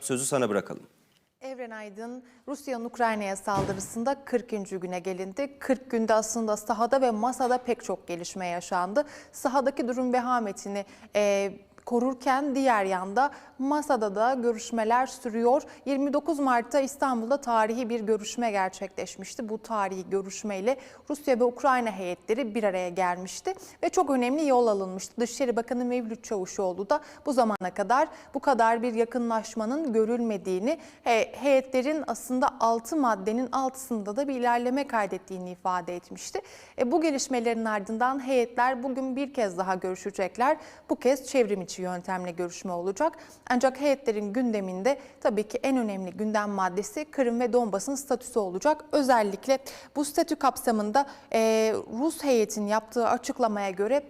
Sözü sana bırakalım. Evren Aydın, Rusya'nın Ukrayna'ya saldırısında 40. güne gelindi. 40 günde aslında sahada ve masada pek çok gelişme yaşandı. Sahadaki durum vehametini e, korurken diğer yanda masada da görüşmeler sürüyor. 29 Mart'ta İstanbul'da tarihi bir görüşme gerçekleşmişti. Bu tarihi görüşmeyle Rusya ve Ukrayna heyetleri bir araya gelmişti ve çok önemli yol alınmıştı. Dışişleri Bakanı Mevlüt Çavuşoğlu da bu zamana kadar bu kadar bir yakınlaşmanın görülmediğini, he- heyetlerin aslında 6 maddenin altısında da bir ilerleme kaydettiğini ifade etmişti. E, bu gelişmelerin ardından heyetler bugün bir kez daha görüşecekler. Bu kez çevrim içi yöntemle görüşme olacak. Ancak heyetlerin gündeminde tabii ki en önemli gündem maddesi Kırım ve Donbas'ın statüsü olacak. Özellikle bu statü kapsamında e, Rus heyetin yaptığı açıklamaya göre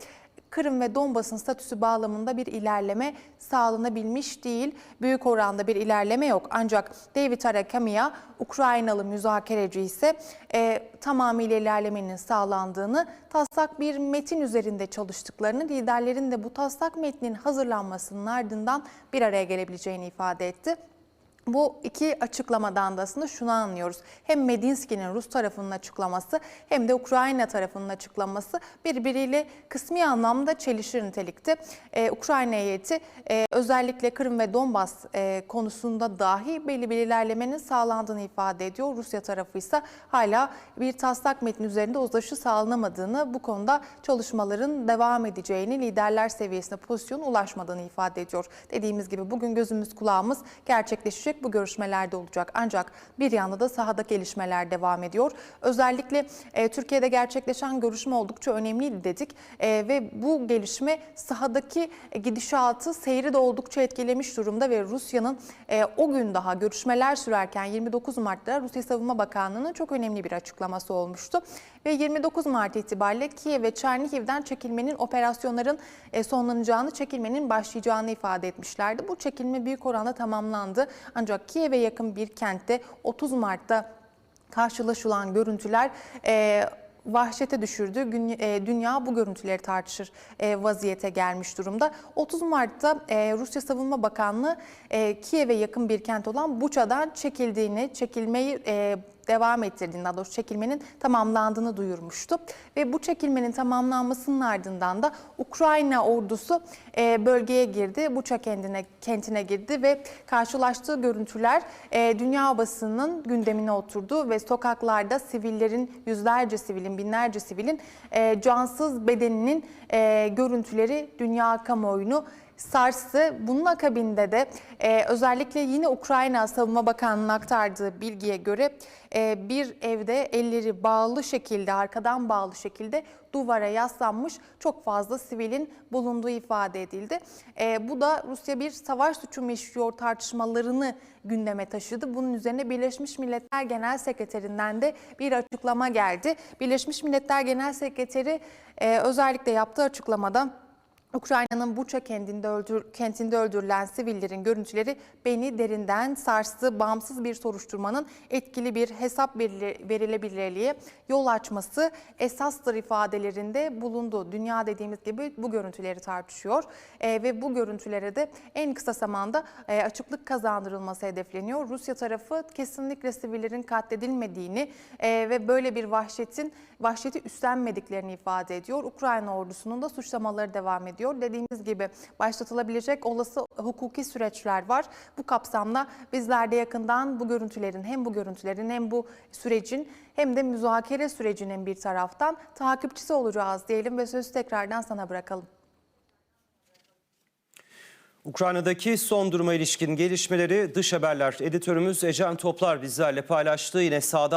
Kırım ve Donbas'ın statüsü bağlamında bir ilerleme sağlanabilmiş değil. Büyük oranda bir ilerleme yok. Ancak David Arakamiya, Ukraynalı müzakereci ise e, tamamıyla ilerlemenin sağlandığını, taslak bir metin üzerinde çalıştıklarını, liderlerin de bu taslak metnin hazırlanmasının ardından bir araya gelebileceğini ifade etti. Bu iki açıklamadan da aslında şunu anlıyoruz. Hem Medinsky'nin Rus tarafının açıklaması hem de Ukrayna tarafının açıklaması birbiriyle kısmi anlamda çelişir nitelikte. Ee, Ukrayna heyeti e, özellikle Kırım ve Donbas e, konusunda dahi belli bir ilerlemenin sağlandığını ifade ediyor. Rusya tarafı ise hala bir taslak metni üzerinde uzlaşı sağlanamadığını, bu konuda çalışmaların devam edeceğini, liderler seviyesinde pozisyona ulaşmadığını ifade ediyor. Dediğimiz gibi bugün gözümüz kulağımız gerçekleşecek bu görüşmelerde olacak. Ancak bir yanda da sahada gelişmeler devam ediyor. Özellikle e, Türkiye'de gerçekleşen görüşme oldukça önemliydi dedik E, ve bu gelişme sahadaki gidişatı, seyri de oldukça etkilemiş durumda ve Rusya'nın e, o gün daha görüşmeler sürerken 29 Mart'ta Rusya Savunma Bakanlığı'nın çok önemli bir açıklaması olmuştu. Ve 29 Mart itibariyle Kiev ve Çernihiv'den çekilmenin operasyonların e, sonlanacağını, çekilmenin başlayacağını ifade etmişlerdi. Bu çekilme büyük oranda tamamlandı. Ancak Kiev'e yakın bir kentte 30 Mart'ta karşılaşılan görüntüler e, vahşete düşürdü. E, Dünya bu görüntüleri tartışır e, vaziyete gelmiş durumda. 30 Mart'ta Rusya Savunma Bakanlığı Kiev'e yakın bir kent olan Buça'dan çekildiğini, çekilmeyi devam ettirdiğini, daha doğrusu çekilmenin tamamlandığını duyurmuştu. Ve bu çekilmenin tamamlanmasının ardından da Ukrayna ordusu e, bölgeye girdi. Buça kendine, kentine girdi ve karşılaştığı görüntüler e, dünya basınının gündemine oturdu ve sokaklarda sivillerin, yüzlerce sivilin, binlerce sivilin e, cansız bedeninin e, görüntüleri dünya kamuoyunu sarstı. Bunun akabinde de e, özellikle yine Ukrayna Savunma Bakanlığı'nın aktardığı bilgiye göre e, bir evde elleri bağlı şekilde, arkadan bağlı şekilde duvara yaslanmış çok fazla sivilin bulunduğu ifade edildi. E, bu da Rusya bir savaş suçu mu işliyor tartışmalarını gündeme taşıdı. Bunun üzerine Birleşmiş Milletler Genel Sekreterinden de bir açıklama geldi. Birleşmiş Milletler Genel Sekreteri e, özellikle yaptığı açıklamada Ukrayna'nın Buça kentinde, öldür, kentinde öldürülen sivillerin görüntüleri beni derinden sarstı. Bağımsız bir soruşturmanın etkili bir hesap verilebilirliğe yol açması esastır ifadelerinde bulundu. Dünya dediğimiz gibi bu görüntüleri tartışıyor Ee, ve bu görüntülere de en kısa zamanda e, açıklık kazandırılması hedefleniyor. Rusya tarafı kesinlikle sivillerin katledilmediğini e, ve böyle bir vahşetin vahşeti üstlenmediklerini ifade ediyor. Ukrayna ordusunun da suçlamaları devam ediyor. Dediğimiz gibi başlatılabilecek olası hukuki süreçler var. Bu kapsamda bizler de yakından bu görüntülerin hem bu görüntülerin hem bu sürecin hem de müzakere sürecinin bir taraftan takipçisi olacağız diyelim ve sözü tekrardan sana bırakalım. Ukrayna'daki son duruma ilişkin gelişmeleri dış haberler editörümüz Ecem Toplar bizlerle paylaştı. Yine sağdan